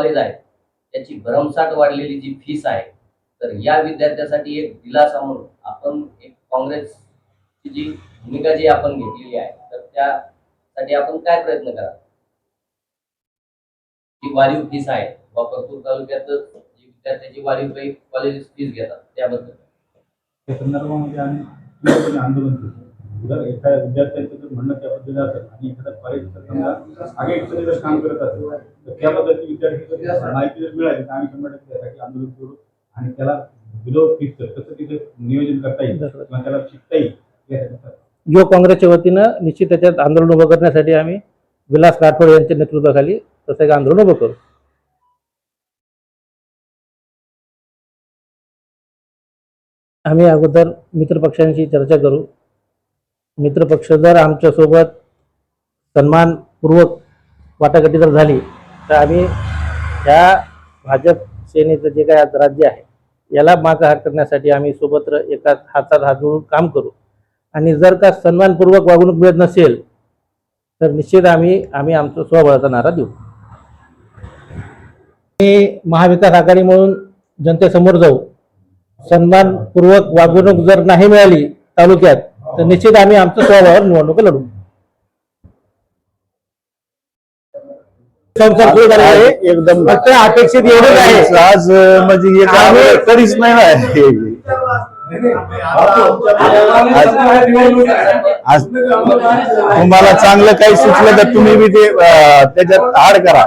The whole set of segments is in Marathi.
कॉलेज आहे. त्याची भरमसाठ वाढलेली जी फीस आहे तर या विद्यार्थ्यासाठी एक दिलासा म्हणून आपण एक काँग्रेसची जी भूमिका जी आपण घेतलेली आहे तर त्यासाठी आपण काय प्रयत्न करा जी वाढीव फीस आहे वापरपूर तालुक्यात जी विद्यार्थ्याची वाढीव कॉलेज फीस घेतात त्याबद्दल. त्या संदर्भामध्ये आम्ही आंदोलन केलं जर एखाद्या विद्यार्थ्याचं जर म्हणणं त्या पद्धतीचं असेल आणि एखादा कॉलेज जर समजा आगे जर काम करत असेल तर त्या पद्धतीने विद्यार्थी जर माहिती जर मिळाली तर आम्ही शंभर टक्के त्यासाठी आंदोलन करू आणि त्याला बिलो फीसचं कसं तिथे नियोजन करता येईल किंवा त्याला शिकता येईल युवक काँग्रेसच्या वतीनं निश्चित त्याच्यात आंदोलन उभं करण्यासाठी आम्ही विलास राठोड यांच्या नेतृत्वाखाली तसं एक आंदोलन उभं करू. आम्ही अगोदर मित्रपक्षांशी चर्चा करू. मित्रपक्ष जर आमच्यासोबत सन्मानपूर्वक वाटाघाटी जर झाली तर आम्ही ह्या भाजप सेनेचं जे काय आज राज्य आहे याला मागहार करण्यासाठी आम्ही सोबत एका हातात हात जोडून काम करू. आणि जर का सन्मानपूर्वक वागणूक मिळत नसेल तर निश्चित आम्ही आम्ही आमचा स्वबळाचा नारा देऊ. मी महाविकास आघाडी म्हणून जनतेसमोर जाऊ. सन्मानपूर्वक वागणूक जर नाही मिळाली तालुक्यात तर निश्चित आम्ही आमचं स्वबळावर निवडणूक लढू एकदम फक्त अपेक्षित एवढंच आहे. आज म्हणजे आम्ही- कधीच नाही. आज तुम्हाला चांगलं काही सुचलं तर तुम्ही बी ते त्याच्यात आड करा.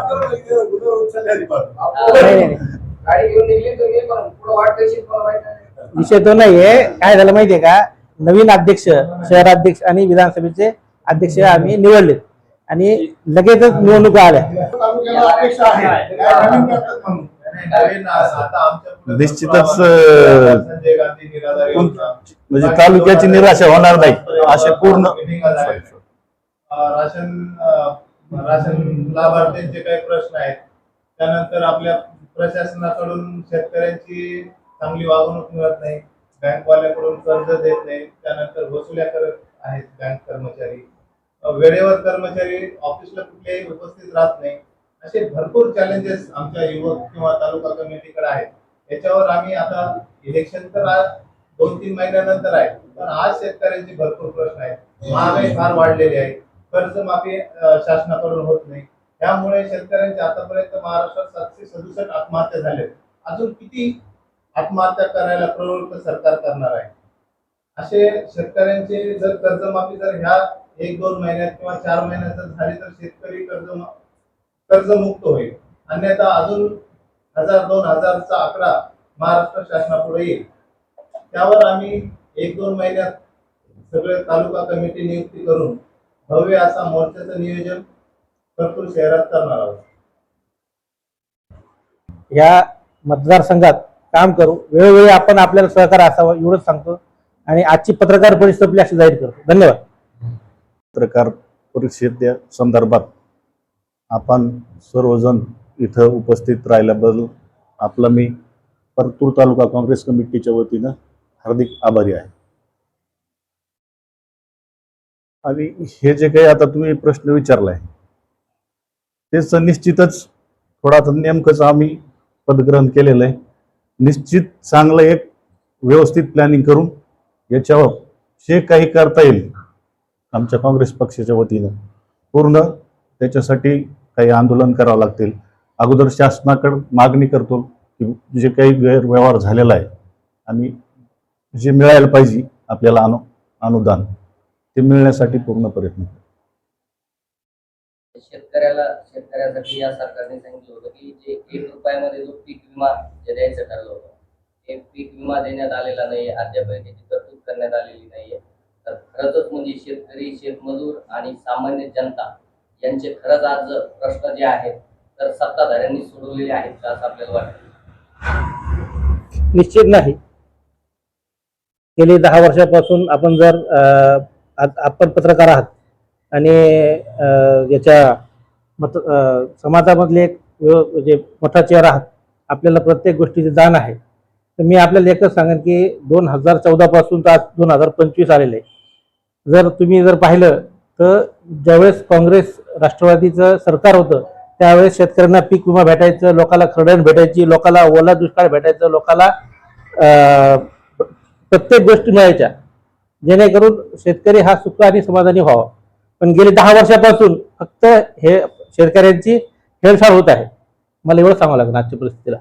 विषय तो नाहीये. काय झालं माहितीये का? नवीन अध्यक्ष शहराध्यक्ष आणि विधानसभेचे अध्यक्ष आम्ही निवडले आणि लगेचच निवडणुका आल्या. निश्चितच म्हणजे तालुक्याची निराशा होणार नाही असे पूर्ण राशन राशन लाभार्थ्यांचे काही प्रश्न आहेत त्यानंतर आपल्या प्रशासनाकडून शेतकऱ्यांची चांगली वागणूक मिळत नाही. बँकवाल्याकडून कर्ज देत नाही त्यानंतर वसुल्या करत आहेत बँक कर्मचारी. वेळेवर कर्मचारी ऑफिसला कुठलेही उपस्थित राहत नाही. असे भरपूर चॅलेंजेस आमच्या युवक किंवा तालुका कमिटीकडे आहेत. याच्यावर आम्ही आता इलेक्शन तर आज दोन तीन महिन्यानंतर आहे. पण आज शेतकऱ्यांचे भरपूर प्रश्न आहेत. महागाई फार वाढलेली आहे. कर्जमाफी शासनाकडून होत नाही. त्यामुळे शेतकऱ्यांचे आतापर्यंत महाराष्ट्रात सातशे सदुसष्ट आत्महत्या झाल्या अजून किती आत्महत्या करायला प्रवृत्त सरकार करणार आहे. असे शेतकऱ्यांचे जर कर्जमाफी जर ह्या एक दोन महिन्यात किंवा चार महिन्यात जर झाली तर शेतकरी कर्ज कर्जमुक्त होईल. अन्यथा अजून हजार दोन हजारचा आकडा महाराष्ट्र शासनापुढे येईल. त्यावर आम्ही एक दोन महिन्यात सगळे तालुका कमिटी नियुक्ती करून भव्य असा मोर्चाचं नियोजन भरपूर शहरात करणार आहोत. या मतदारसंघात काम करू. वेळोवेळी आपण आपल्याला सहकार असावं एवढंच सांगतो. आणि आजची पत्रकार परिषद आपली अशी जाहीर करतो. धन्यवाद. पत्रकार परिषदे संदर्भात आपण सर्वजण इथं उपस्थित राहिल्याबद्दल आपलं मी परतूर तालुका काँग्रेस कमिटीच्या वतीनं हार्दिक आभारी आहे. आणि हे जे काही आता तुम्ही प्रश्न विचारलाय तेच निश्चितच थोडा नेमकंच आम्ही पदग्रहण केलेलं आहे. निश्चित चांगलं एक व्यवस्थित प्लॅनिंग करून याच्यावर जे काही करता येईल आमच्या काँग्रेस पक्षाच्या वतीनं पूर्ण त्याच्यासाठी काही आंदोलन करावं लागतील. अगोदर शासनाकडं मागणी करतो की जे काही गैरव्यवहार झालेला आहे आणि जे मिळायला पाहिजे आपल्याला अनु अनुदान ते मिळण्यासाठी पूर्ण प्रयत्न करतो. शेतकऱ्याला शेतकऱ्यासाठी या सरकारने सांगितलं होतं की जे एक रुपयामध्ये जो पीक विमा जे द्यायचं ठरलं होतं ते पीक विमा देण्यात आलेला नाही अद्याप त्याची तरतूद करण्यात आलेली नाहीये. तर खरंच म्हणजे शेतकरी शेतमजूर आणि सामान्य जनता यांचे खरंच आज प्रश्न जे आहेत तर सत्ताधाऱ्यांनी सोडवलेले आहेत का असं आपल्याला वाटतं? निश्चित नाही. गेली दहा वर्षापासून आपण जर आपण पत्रकार आहात आणि याच्या मत समाजामधले एक म्हणजे मोठा चेहरा आहात आपल्याला प्रत्येक गोष्टीचे जाण आहे. तर मी आपल्याला एकच सांगेन की दोन हजार चौदापासून तर आज दोन हजार पंचवीस आलेले जर तुम्ही जर पाहिलं तर ज्यावेळेस काँग्रेस राष्ट्रवादीचं सरकार होतं त्यावेळेस शेतकऱ्यांना पीक विमा भेटायचं लोकाला खरडण भेटायची लोकाला ओला दुष्काळ भेटायचं लोकाला प्रत्येक गोष्टी मिळायच्या. जेणेकरून शेतकरी हा सुख आणि समाधानी व्हावा. पण गेली दहा वर्षापासून फक्त हे शेतकऱ्यांची हेळसाळ होत आहे. मला एवढं सांगावं लागेल आजच्या परिस्थितीला.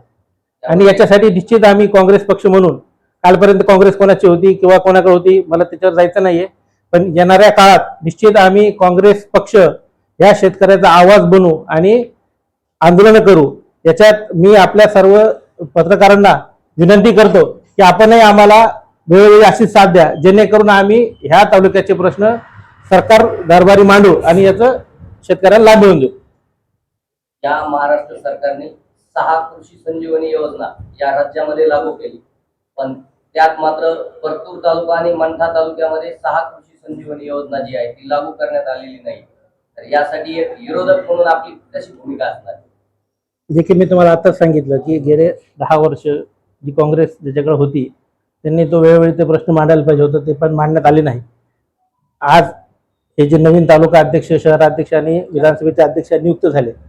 आणि याच्यासाठी निश्चित आम्ही काँग्रेस पक्ष म्हणून कालपर्यंत काँग्रेस कोणाची होती किंवा कोणाकडे होती मला त्याच्यावर जायचं नाहीये. पण येणाऱ्या काळात निश्चित आम्ही काँग्रेस पक्ष या शेतकऱ्याचा आवाज बनू आणि आंदोलन करू. याच्यात मी आपल्या सर्व पत्रकारांना विनंती करतो की आपणही आम्हाला वेळोवेळी अशी साथ द्या जेणेकरून आम्ही ह्या तालुक्याचे प्रश्न सरकार दरबारी मांडू आणि याचं शेतकऱ्याला लाभ मिळवून देऊ. या महाराष्ट्र सरकारने सहा कृषी संजीवनी योजना या राज्यामध्ये लागू केली. पण त्यात मात्र परतूर तालुका आणि मंठा तालुक्यामध्ये सहा कृषी संजीवनी योजना जी आहे ती लागू करण्यात आलेली नाही. तर यासाठी एक विरोधक म्हणून आपली कशी भूमिका असणार. जे की मी तुम्हाला आताच सांगितलं की गेले दहा वर्ष जी काँग्रेस ज्याच्याकडे होती त्यांनी तो वेळोवेळी ते प्रश्न मांडायला पाहिजे होतं ते पण मांडण्यात आले नाही. आज हे जे नवीन तालुका अध्यक्ष शहराध्यक्ष आणि विधानसभेचे अध्यक्ष नियुक्त झाले.